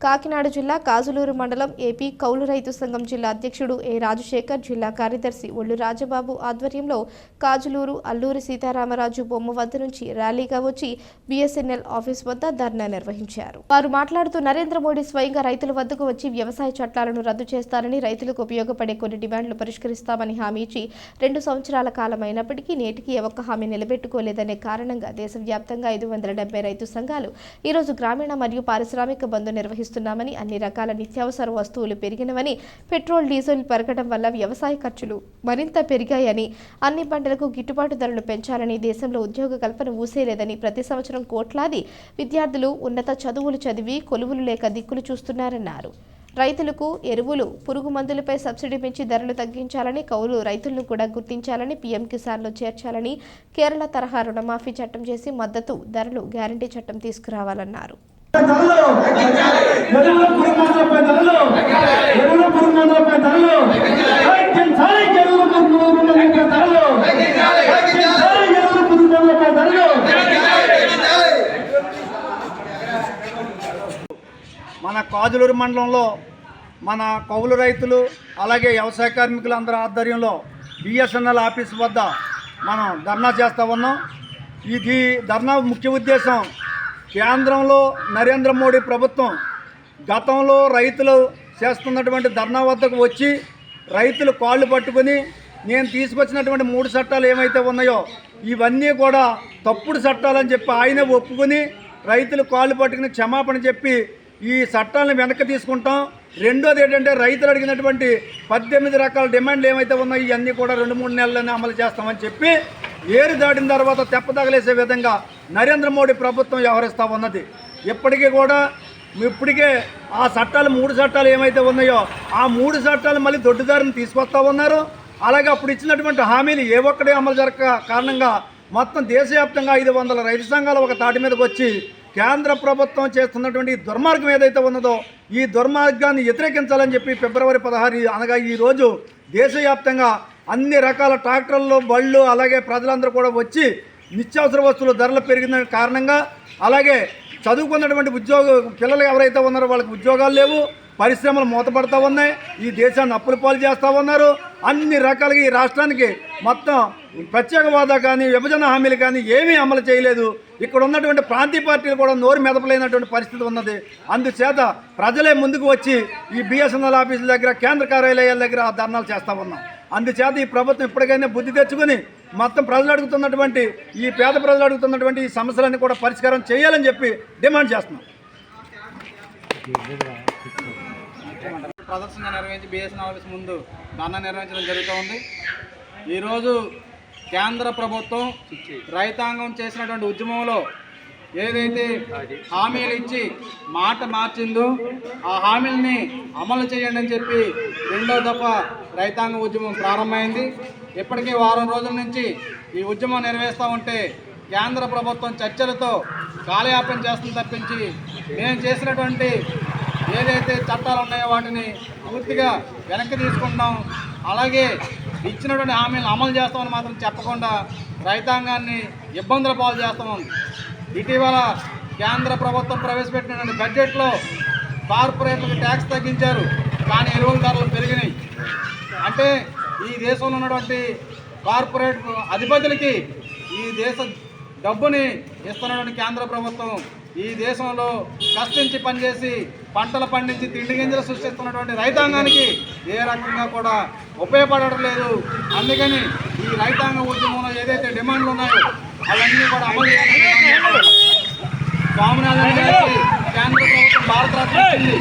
కాకినాడ జిల్లా కాజులూరు మండలం ఏపీ కౌలు రైతు సంఘం జిల్లా అధ్యక్షుడు ఏ రాజశేఖర్ జిల్లా కార్యదర్శి ఒళ్ళు రాజబాబు ఆధ్వర్యంలో కాజులూరు అల్లూరి సీతారామరాజు బొమ్మ వద్ద నుంచి ర్యాలీగా వచ్చి బీఎస్ఎన్ఎల్ ఆఫీస్ వద్ద ధర్నా నిర్వహించారు. వారు మాట్లాడుతూ నరేంద్ర మోడీ స్వయంగా రైతుల వద్దకు వచ్చి వ్యవసాయ చట్టాలను రద్దు చేస్తారని రైతులకు ఉపయోగపడే కొన్ని డిమాండ్లు పరిష్కరిస్తామని హామీ ఇచ్చి రెండు సంవత్సరాల కాలం అయినప్పటికీ నేటికి ఒక్క హామీ నిలబెట్టుకోలేదనే కారణంగా దేశవ్యాప్తంగా ఐదు వందల డెబ్బై రైతు సంఘాలు ఈరోజు గ్రామీణ మరియు పారిశ్రామిక బంద్ చూస్తున్నామని అన్ని రకాల నిత్యావసర వస్తువులు పెరిగినవని పెట్రోల్ డీజిల్ పెరగడం వల్ల వ్యవసాయ ఖర్చులు మరింత పెరిగాయని అన్ని పంటలకు గిట్టుబాటు ధరలు పెంచాలని దేశంలో ఉద్యోగ కల్పన ఊసేలేదని ప్రతి సంవత్సరం కోట్లాది విద్యార్థులు ఉన్నత చదువులు చదివి కొలువులు లేక దిక్కులు చూస్తున్నారన్నారు. రైతులకు ఎరువులు పురుగు మందులపై సబ్సిడీ పెంచి ధరలు తగ్గించాలని కౌలు రైతులను కూడా గుర్తించాలని పీఎం కిసాన్లో చేర్చాలని కేరళ తరహా రుణమాఫీ చట్టం చేసి మద్దతు ధరలు గ్యారంటీ చట్టం తీసుకురావాలన్నారు. ధరలు ఎరువుల ధరలు ఎరువుల ధరలు తగ్గించాలి ఎరువుల ధరలు తగ్గించాలి ఎరువుల ధరలు మన కాజులూరు మండలంలో మన కౌలు రైతులు అలాగే వ్యవసాయ కార్మికులు అందరి ఆధ్వర్యంలో బిఎస్ఎన్ఎల్ ఆఫీస్ వద్ద మనం ధర్నా చేస్తూ ఉన్నాం. ఇది ధర్నా ముఖ్య ఉద్దేశం కేంద్రంలో నరేంద్ర మోడీ ప్రభుత్వం గతంలో రైతులు చేస్తున్నటువంటి ధర్నా వద్దకు వచ్చి రైతులు కాళ్ళు పట్టుకుని నేను తీసుకొచ్చినటువంటి మూడు చట్టాలు ఏమైతే ఉన్నాయో ఇవన్నీ కూడా తప్పుడు చట్టాలని చెప్పి ఆయనే ఒప్పుకొని రైతులు కాళ్ళు పట్టుకుని క్షమాపణ చెప్పి ఈ చట్టాలను వెనక్కి తీసుకుంటాం. రెండోది ఏంటంటే రైతులు అడిగినటువంటి పద్దెనిమిది రకాల డిమాండ్లు ఏమైతే ఉన్నాయో ఇవన్నీ కూడా రెండు మూడు నెలల్లోనే అమలు చేస్తామని చెప్పి ఏరు దాటిన తర్వాత తెప్పతగలేసే విధంగా నరేంద్ర మోడీ ప్రభుత్వం వ్యవహరిస్తూ ఉన్నది. ఇప్పటికీ కూడా ఇప్పటికే ఆ చట్టాలు మూడు చట్టాలు ఏమైతే ఉన్నాయో ఆ మూడు చట్టాలు మళ్ళీ దొడ్డుదారిని తీసుకొస్తా ఉన్నారు. అలాగే అప్పుడు ఇచ్చినటువంటి హామీలు ఏ ఒక్కడే అమలు జరగక కారణంగా మొత్తం దేశవ్యాప్తంగా ఐదు వందల రైతు సంఘాలు ఒక తాటి మీదకి వచ్చి కేంద్ర ప్రభుత్వం చేస్తున్నటువంటి దుర్మార్గం ఏదైతే ఉన్నదో ఈ దుర్మార్గాన్ని వ్యతిరేకించాలని చెప్పి ఫిబ్రవరి పదహారు అనగా ఈ రోజు దేశవ్యాప్తంగా అన్ని రకాల ట్రాక్టర్లు బళ్ళు అలాగే ప్రజలందరూ కూడా వచ్చి నిత్యావసర వస్తువుల ధరలు పెరిగిన కారణంగా అలాగే చదువుకున్నటువంటి ఉద్యోగ పిల్లలు ఎవరైతే ఉన్నారో వాళ్ళకి ఉద్యోగాలు లేవు పరిశ్రమలు మూతపడతా ఉన్నాయి ఈ దేశాన్ని అప్పుల పాలు చేస్తూ ఉన్నారు. అన్ని రకాలుగా ఈ రాష్ట్రానికి మొత్తం ప్రత్యేక హోదా కానీ విభజన హామీలు కానీ ఏమీ అమలు చేయలేదు. ఇక్కడ ఉన్నటువంటి ప్రాంతీయ పార్టీలు కూడా నోరు మెదపలేనటువంటి పరిస్థితి ఉన్నది. అందుచేత ప్రజలే ముందుకు వచ్చి ఈ బిఎస్ఎన్ఎల్ ఆఫీసుల దగ్గర కేంద్ర కార్యాలయాల దగ్గర ఆ ధర్నాలు చేస్తూ ఉన్నాం. అందుచేత ఈ ప్రభుత్వం ఇప్పటికైనా బుద్ధి తెచ్చుకొని మొత్తం ప్రజలు అడుగుతున్నటువంటి ఈ పేద ప్రజలు అడుగుతున్నటువంటి ఈ సమస్యలన్నీ కూడా పరిష్కారం చేయాలని చెప్పి డిమాండ్ చేస్తున్నాం. ప్రదర్శన నిర్వహించి బిఎస్ఎన్ ఆఫీస్ ముందు ధర్నా నిర్వహించడం జరుగుతుంది. ఈరోజు కేంద్ర ప్రభుత్వం రైతాంగం చేసినటువంటి ఉద్యమంలో ఏదైతే హామీలు ఇచ్చి మాట మార్చిందో ఆ హామీలని అమలు చేయండి అని చెప్పి రెండో దఫా రైతాంగ ఉద్యమం ప్రారంభమైంది. ఇప్పటికీ వారం రోజుల నుంచి ఈ ఉద్యమం నిర్వహిస్తూ ఉంటే కేంద్ర ప్రభుత్వం చర్చలతో కాలయాపన చేస్తుంది తప్పించి మేము చేసినటువంటి ఏదైతే చట్టాలు ఉన్నాయో వాటిని పూర్తిగా వెనక్కి తీసుకుంటాం అలాగే ఇచ్చినటువంటి హామీలను అమలు చేస్తామని మాత్రం చెప్పకుండా రైతాంగాన్ని ఇబ్బందుల పాలు చేస్తాం. ఇటీవల కేంద్ర ప్రభుత్వం ప్రవేశపెట్టినటువంటి బడ్జెట్లో కార్పొరేట్లకు ట్యాక్స్ తగ్గించారు కానీ ఎరువుల ధరలు పెరిగినాయి. అంటే ఈ దేశంలో ఉన్నటువంటి కార్పొరేట్ అధిపతులకి ఈ దేశ డబ్బుని ఇస్తున్నటువంటి కేంద్ర ప్రభుత్వం ఈ దేశంలో కష్టించి పనిచేసి పంటలు పండించి తిండి గింజలు సృష్టిస్తున్నటువంటి రైతాంగానికి ఏ రకంగా కూడా ఉపయోగపడడం లేదు అందుకని ఈ రైతాంగ ఉద్యమంలో ఏదైతే డిమాండ్లు ఉన్నాయో. అవన్నీ కూడా అమలు స్వామినాథన్ గారికి కేంద్ర ప్రభుత్వం భారతరత్న ఇచ్చింది.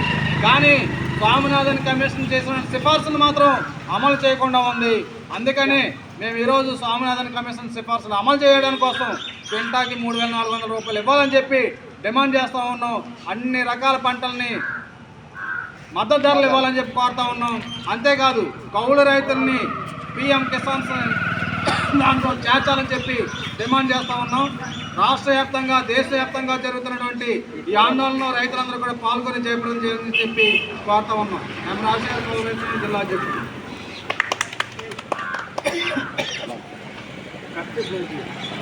కానీ స్వామినాథన్ కమిషన్ చేసిన సిఫార్సులు మాత్రం అమలు చేయకుండా ఉంది. అందుకని మేము ఈరోజు స్వామినాథన్ కమిషన్ సిఫార్సులు అమలు చేయడం కోసం క్వింటాకి మూడు వేల నాలుగు వందల రూపాయలు ఇవ్వాలని చెప్పి డిమాండ్ చేస్తూ ఉన్నాం. అన్ని రకాల పంటల్ని మద్దతు ధరలు ఇవ్వాలని చెప్పి కోరుతా ఉన్నాం. అంతేకాదు కౌలు రైతుల్ని పిఎం కిసాన్ దాంట్లో చేర్చాలని చెప్పి డిమాండ్ చేస్తూ ఉన్నాం. రాష్ట్ర వ్యాప్తంగా దేశవ్యాప్తంగా జరుగుతున్నటువంటి ఈ ఆందోళనలో రైతులందరూ కూడా పాల్గొని చేపడం చేయాలని చెప్పి కోరుతా ఉన్నాం. ఎం రాజశేఖర జిల్లా చెప్పి